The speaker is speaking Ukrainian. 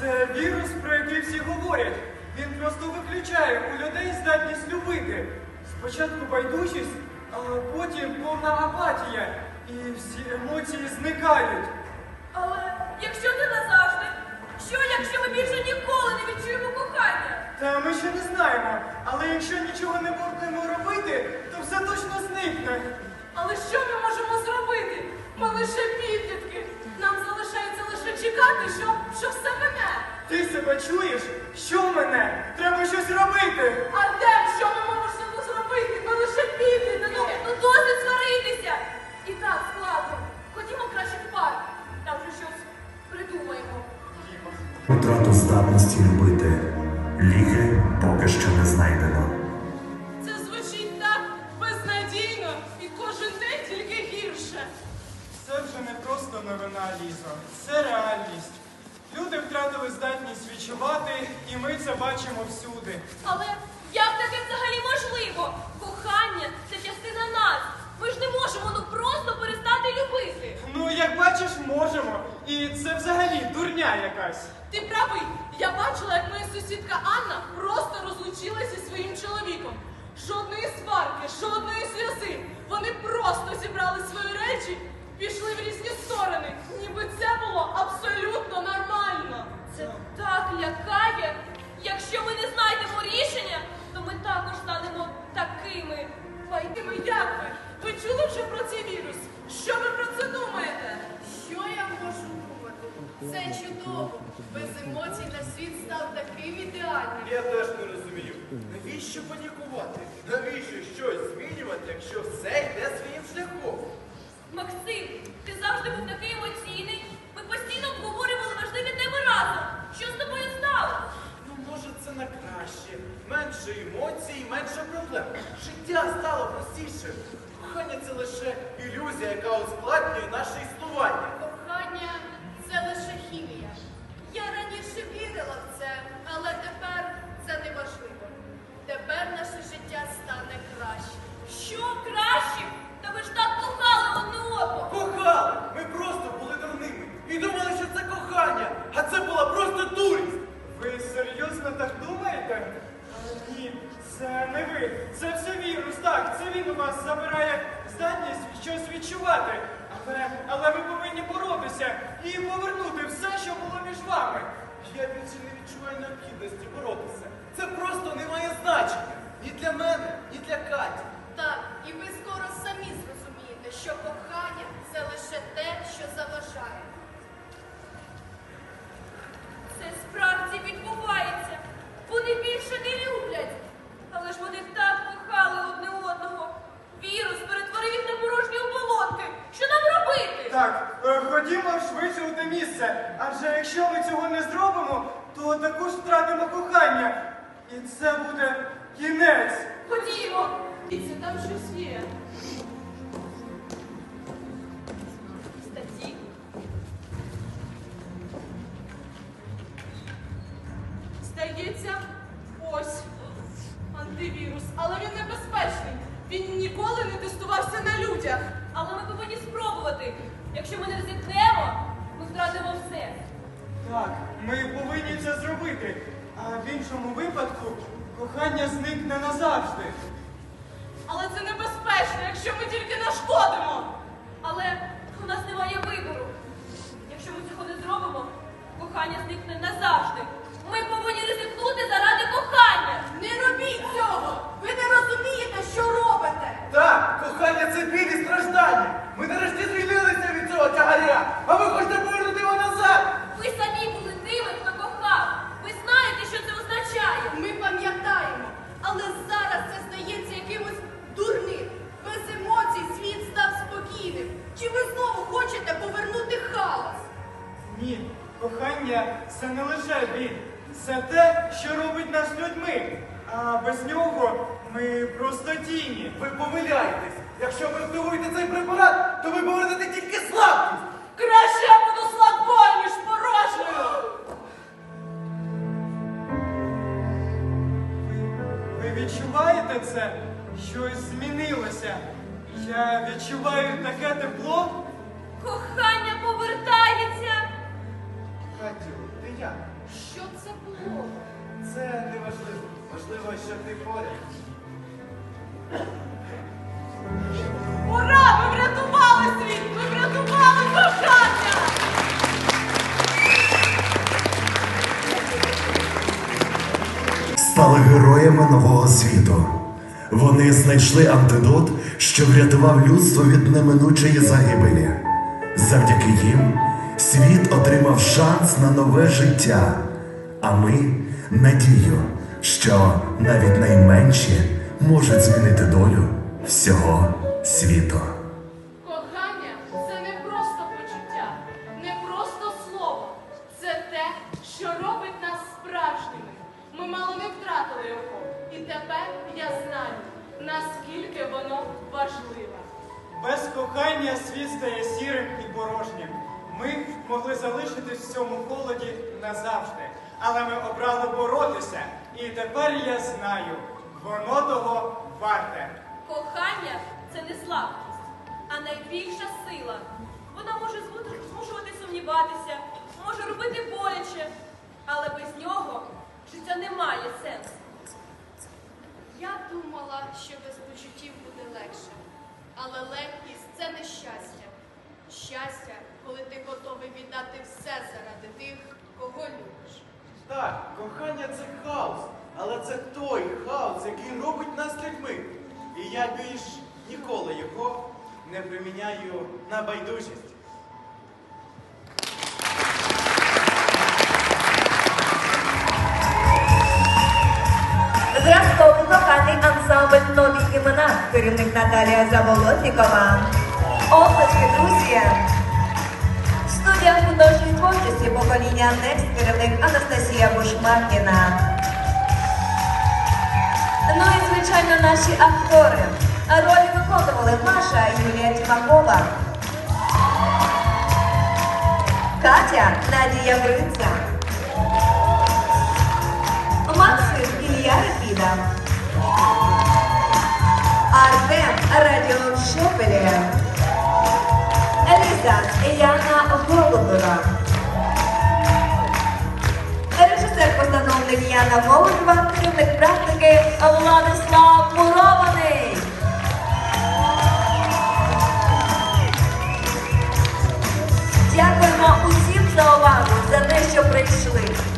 Це вірус, про який всі говорять. Він просто виключає у людей здатність любити. Спочатку байдужість, а потім повна апатія. І всі емоції зникають. Але якщо це назавжди, що якщо ми більше ніколи не відчуємо кохання? Та ми ще не знаємо. Але якщо нічого не будемо робити, то все точно зникне. Але що ми можемо зробити? Ми лише підлітки. Чекати, що, що все мене. Ти себе чуєш? Що мене? Треба щось робити. Артем, що ми можемо зробити? Ми лише підлітки. Ну, ну досить сваритися. І так, складно. Ходімо краще в парк. Там вже щось придумаємо. Втрату здатності любити. Ліки поки що не знайдено. І ми це бачимо всюди. Але як таке взагалі можливо? Кохання це частина нас. Ми ж не можемо ну просто перестати любити. Ну, як бачиш, можемо. І це взагалі дурня якась. Ти правий. Я бачила, як моя сусідка Анна просто розлучилася зі своїм чоловіком. Жодної сварки, жодної сльози. Вони просто зібрали свої речі, пішли в різні сторони. Ніби це було абсолютно нормально. Це чудово. Без емоцій на світ став таким ідеальним. Я теж не розумію. Навіщо панікувати? Навіщо щось змінювати, якщо все йде своїм шляхом? Максим, ти завжди був такий емоційний. Ми постійно обговорювали важливі теми разом. Що з тобою сталося? Ну, може, це на краще. Менше емоцій, менше проблем. Життя стало простішим. Кохання це лише ілюзія, яка ускладнює наше існування. Щось. Але, але ви повинні боротися і повернути все, що було між вами. Я більше не відчуваю необхідності боротися. Це просто не має значення. Ні для мене, ні для Каті. Так, і ви скоро самі зрозумієте, що кохання це лише те, що заважає. Це справді відбувається. Вони більше не люблять. Але ж вони так кохали одне одного. Вірус перетворив їх на порожні оболонки. Що нам робити? Так, е, ходімо швидше у те місце. Адже якщо ми цього не то також втратимо кохання. І це буде кінець. Ходімо. Дивіться, там щось є. Статті. Здається, ось антивірус. Але він небезпечний. Він ніколи не тестувався на людях. Але ми повинні спробувати. Якщо ми не ризикнемо, ми втратимо все. Так, ми повинні це зробити. А в іншому випадку кохання зникне назавжди. Але це небезпечно, якщо ми тільки нашкодимо. Але у нас немає вибору. Якщо ми цього не зробимо, кохання зникне назавжди. Ми повинні ризикнути заради кохання. Не робіть цього! Ви не розумієте, що робите! Так, кохання це біль і страждання. Ми нарешті звільнилися від цього тягаря, а ви лише біль. Це те, що робить нас людьми. А без нього ми просто тіні. Ви помиляєтесь. Якщо ви активуєте цей препарат, то ви повернете тільки слабкість. Краще я буду слабкою, ніж порожньою. Ви, ви відчуваєте це? Щось змінилося. Я відчуваю таке тепло. Кохання ти як? Що це було? Це не важливо. Важливо, що ти поряд. Ура! Ми врятували світ! Ми врятували кохання! стали героями нового світу. Вони знайшли антидот, що врятував людство від неминучої загибелі. Завдяки їм світ отримав шанс на нове життя, а ми надію, що навіть найменші можуть змінити долю всього світу. Кохання це не просто почуття, не просто слово. Це те, що робить нас справжніми. Ми мало не втратили його. І тепер я знаю, наскільки воно важливе. Без кохання світ стає сірим і порожнім. Ми могли залишитись в цьому холоді назавжди, але ми обрали боротися. І тепер я знаю, воно того варте. Кохання це не слабкість, а найбільша сила. Вона може змушувати сумніватися, може робити боляче, але без нього життя не має сенсу. Я думала, що без почуттів буде легше. Але легкість це не щастя. Щастя, коли ти готовий віддати все заради тих, кого любиш. Так, кохання це хаос, але це той хаос, який робить нас людьми. І я більш ніколи його не приміняю на байдужість. Зразковий коханий ансамбль нові імена. Керівник Наталія Заболотнікова. Обласки, друзі. Студія художньої творчості покоління Некс, керівник Анастасія Бушмакіна. Ну і, звичайно, наші актори. Ролі виконували Маша Юлія Тімакова. Катя Надія Бриця. Голубова. Режисер-постановник Яна Голубова, керівник практики Владислав Мурований. Дякуємо усім за увагу, за те, що прийшли.